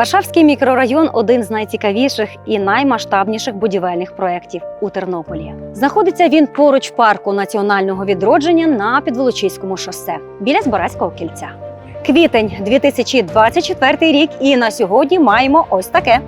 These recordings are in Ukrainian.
Варшавський мікрорайон один з найцікавіших і наймасштабніших будівельних проєктів у Тернополі. Знаходиться він поруч парку національного відродження на Підволочиському шосе біля Збаразького кільця. Квітень 2024 рік, і на сьогодні маємо ось таке.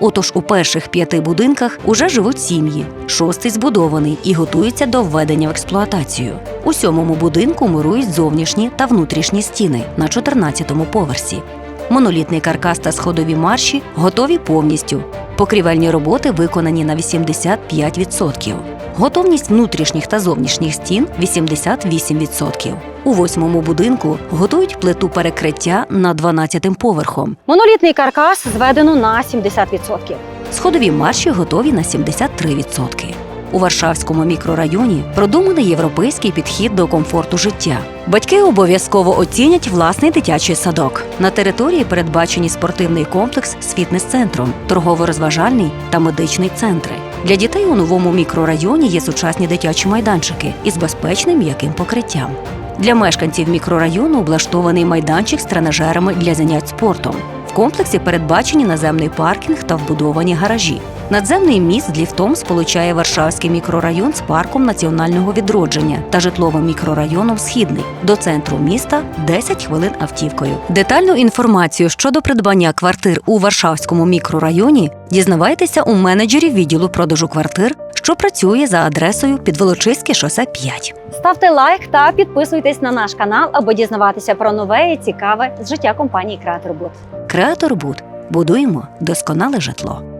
Отож у перших п'яти будинках уже живуть сім'ї. Шостий збудований і готується до введення в експлуатацію. У сьомому будинку мурують зовнішні та внутрішні стіни на 14-му поверсі. Монолітний каркас та сходові марші готові повністю. Покрівельні роботи виконані на 85%. Готовність внутрішніх та зовнішніх стін 88%. У восьмому будинку готують плиту перекриття над 12 поверхом. Монолітний каркас зведено на 70%. Сходові марші готові на 73%. У Варшавському мікрорайоні продуманий європейський підхід до комфорту життя. Батьки обов'язково оцінять власний дитячий садок. На території передбачені спортивний комплекс з фітнес-центром, торгово-розважальний та медичний центри. Для дітей у новому мікрорайоні є сучасні дитячі майданчики із безпечним м'яким покриттям. Для мешканців мікрорайону облаштований майданчик з тренажерами для занять спортом. В комплексі передбачені наземний паркінг та вбудовані гаражі. Надземний міст з ліфтом сполучає Варшавський мікрорайон з парком національного відродження та житловим мікрорайоном Східний. До центру міста 10 хвилин автівкою. Детальну інформацію щодо придбання квартир у Варшавському мікрорайоні дізнавайтеся у менеджерів відділу продажу квартир, що працює за адресою Підволочиське шосе 5. Ставте лайк та підписуйтесь на наш канал, аби дізнаватися про нове і цікаве з життя компанії Креатор Буд. Креатор Буд. Будуємо досконале житло.